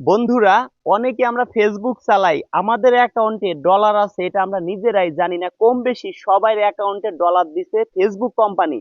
বন্ধুরা, অনেকে আমরা ফেসবুক চালাই, আমাদের অ্যাকাউন্টে ডলার আছে, এটা আমরা নিজেরাই জানি না, কম বেশি সবার অ্যাকাউন্টে ডলার দিছে ফেসবুক কোম্পানি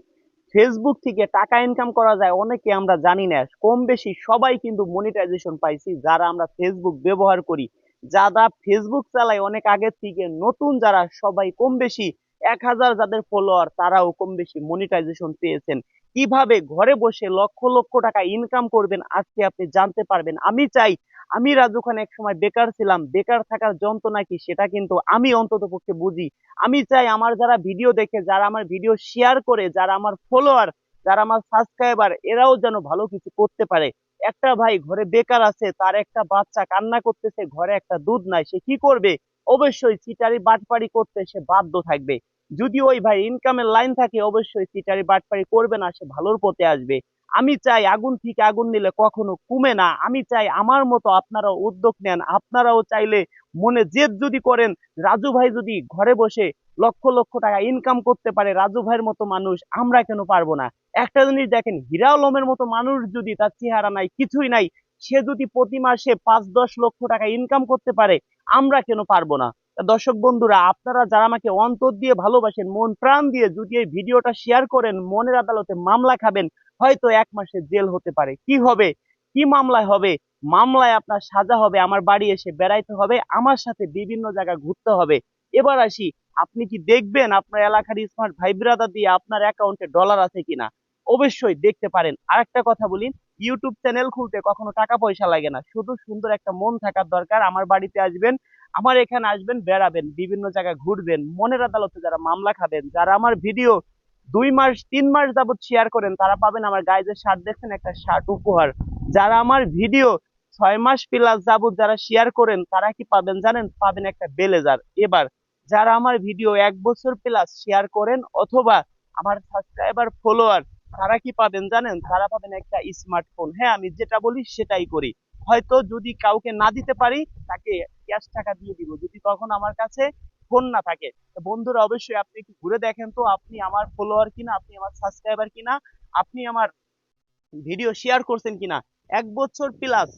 ফেসবুক থেকে টাকা ইনকাম করা যায়, অনেকে আমরা জানি না, কম বেশি সবাই কিন্তু মনিটাইজেশন পাইছি, যারা আমরা ফেসবুক ব্যবহার করি। যারা ফেসবুক চালাই অনেক আগের থেকে নতুন যারা, সবাই কম বেশি এক হাজার যাদের ফলোয়ার তারাও কম বেশি মনিটাইজেশন পেয়েছেন। কীভাবে ঘরে বসে লক্ষ লক্ষ টাকা ইনকাম করবেন, আজকে আপনি জানতে পারবেন। আমি চাই আমি রাজু খান এক সময় বেকার ছিলাম, বেকার থাকার যন্ত্রণা কি সেটা কিন্তু আমি অন্তত পক্ষে বুঝি। আমি চাই আমার যারা ভিডিও দেখে, যারা আমার ভিডিও শেয়ার করে, যারা আমার ফলোয়ার যারা আমার সাবস্ক্রাইবার এরাও যেন ভালো কিছু করতে পারে। একটা ভাই ঘরে বেকার আছে, তার একটা বাচ্চা কান্না করতেছে, ঘরে একটা দুধ নাই, সে কি করবে? অবশ্যই চিটারি বাটপাড়ি করতে সে বাধ্য থাকবে। যদি ওই ভাই ইনকামের লাইন থাকে, অবশ্যই চিটারি বাটপাড়ি করবে না, সে ভালোর পথে আসবে। আমি চাই আগুন থেকে আগুন নিলে কখনো কমে না। আমি চাই আমার মতো আপনারাও উদ্যোগ নেন। আপনারাও চাইলে মনে জেদ যদি করেন, রাজু ভাই যদি ঘরে বসে লক্ষ লক্ষ টাকা ইনকাম করতে পারে রাজু ভাইয়ের মতো মানুষ, আমরা কেন পারব না? একটা জিনিস দেখেন, হীরা মতো মানুষ যদি তার চেহারা নাই, কিছুই নাই, সে যদি প্রতি মাসে পাঁচ দশ লক্ষ টাকা ইনকাম করতে পারে, আমরা কেন পারব না? দর্শক বন্ধুরা, আপনারা যারা আমাকে অন্তর দিয়ে ভালোবাসেন, মন প্রাণ দিয়ে যদি এই ভিডিওটা শেয়ার করেন, মনের আদালতে মামলা খাবেন, হয়তো এক মাসের জেল হতে পারে। কি হবে? কি মামলায় হবে? মামলায় আপনার সাজা হবে, আমার বাড়ি এসে বেড়াইতে হবে, আমার সাথে বিভিন্ন জায়গায় ঘুরতে হবে। এবার আসি, আপনি কি দেখবেন আপনার এলাকার স্মার্ট ভাই ব্রাদার দিয়ে আপনার অ্যাকাউন্টে ডলার আছে কিনা? অবশ্যই দেখতে পারেন। আরেকটা কথা বলি ইউটিউব চ্যানেল খুলতে কখনো টাকা পয়সা লাগে না। শুধু সুন্দর একটা মন থাকার দরকার, আমার বাড়িতে আসবেন আমার এখানে আসবেন, বেড়াবেন, বিভিন্ন জায়গায় ঘুরবেন, মনের আদালতে যারা মামলা খাবেন, যারা আমার ভিডিও দুই মাস, তিন মাস যাবত শেয়ার করেন, তারা পাবেন আমার গায়ে যে শার্ট দেখছেন একটা শার্ট উপহার। যারা আমার ভিডিও ছয় মাস প্লাস যাবত যারা শেয়ার করেন, তারা কি পাবেন জানেন? পাবেন একটা বেলেজার এবার, যারা আমার ভিডিও এক বছর প্লাস শেয়ার করেন অথবা আমার সাবস্ক্রাইবার ফলোয়ার তারা কি পাবেন জানেন? তারা পাবেন একটা স্মার্টফোন হ্যাঁ আমি যেটা বলি সেটাই করি। হয়তো যদি কাউকে না দিতে পারি, তাকে ক্যাশ টাকা দিয়ে দিব। যদি তখন আমার কাছে ফোন না থাকে। বন্ধুরা, অবশ্যই আপনি একটু ঘুরে দেখেন তো, আপনি আমার ফলোয়ার কিনা, আপনি আমার সাবস্ক্রাইবার কিনা, আপনি আমার ভিডিও শেয়ার করছেন কিনা। এক বছর প্লাস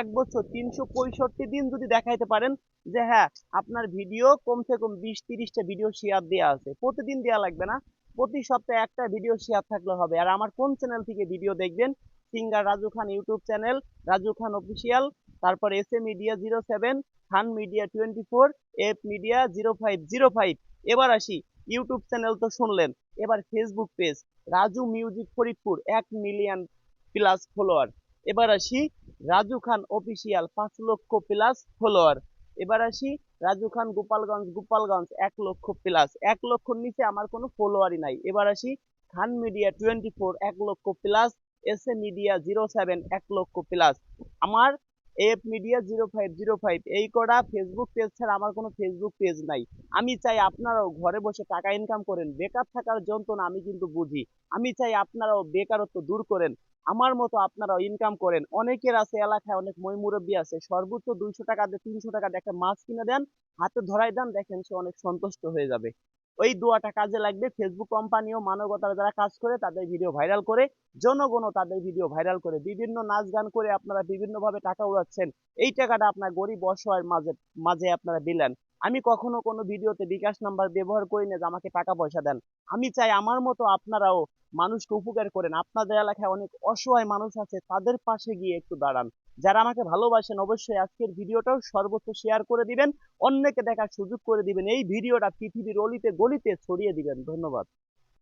এক বছর তিনশো পঁয়ষট্টি দিন যদি দেখাইতে পারেন যে হ্যাঁ আপনার ভিডিও কমসে কম বিশ তিরিশটা ভিডিও শেয়ার দেওয়া আছে। প্রতিদিন দেওয়া লাগবে না। প্রতি সপ্তাহে একটা ভিডিও শেয়ার থাকলে হবে। আর আমার কোন চ্যানেল থেকে ভিডিও দেখবেন singer Raju Khan YouTube channel, Raju Khan official, তারপর S A Media zero seven, Khan Media twenty four, F Media zero five zero five. এবার আসি, ইউটিউব চ্যানেল তো শুনলেন, এবার Facebook page, Raju Music Faridpur, এক million plus follower. এবার আসি, Raju Khan official, পাঁচ লক্ষ প্লাস ফলোয়ার। এবার আসি, রাজু খান গোপালগঞ্জ গোপালগঞ্জ, এক লক্ষ প্লাস। এক লক্ষর নিচে আমার কোনো ফলোয়ারই নাই। এবার আসি, খান মিডিয়া টোয়েন্টি ফোর, এক লক্ষ plus S A Media zero seven এক লক্ষ প্লাস আমার F Media zero five zero five এই কটা ফেসবুক পেজ ছাড়া আমার কোনো ফেসবুক পেজ নাই। আমি চাই আপনারাও ঘরে বসে টাকা ইনকাম করেন, বেকার থাকার যন্ত্রণা আমি কিন্তু বুঝি। আমি চাই আপনারাও বেকারত্ব দূর করেন, আমার মতো আপনারাও ইনকাম করেন। অনেকের আছে, এলাকায় অনেক মই মুরব্বী আছে, সর্বোচ্চ দুইশো টাকা দিয়ে তিনশো টাকা দিয়ে একটা মাছ কিনে দেন, হাতে ধরাই দেন, দেখেন সে অনেক সন্তুষ্ট হয়ে যাবে। ওই দোয়াটা কাজে লাগবে। ফেসবুক কোম্পানিও মানবতার যারা কাজ করে তাদের ভিডিও ভাইরাল করে, জনগণও তাদের ভিডিও ভাইরাল করে। বিভিন্ন নাচ গান করে আপনারা বিভিন্ন ভাবে টাকা উড়াচ্ছেন। এই টাকাটা আপনার গরিব অসহায়ের মাঝে মাঝে আপনারা দিলেন। আমি কখনো কোনো ভিডিওতে বিকাশ নাম্বার ব্যবহার করি না যে আমাকে টাকা পয়সা দেন। আমি চাই আমার মতো আপনারাও মানুষকে উপকার করেন। আপনাদের এলাকায় অনেক অসহায় মানুষ আছে, তাদের পাশে গিয়ে একটু দাঁড়ান। যারা আমাকে ভালোবাসেন, অবশ্যই আজকের ভিডিওটাও সর্বোচ্চ শেয়ার করে দিবেন। অন্যকে দেখার সুযোগ করে দিবেন। এই ভিডিওটা পৃথিবীর অলিতে গলিতে ছড়িয়ে দিবেন। ধন্যবাদ।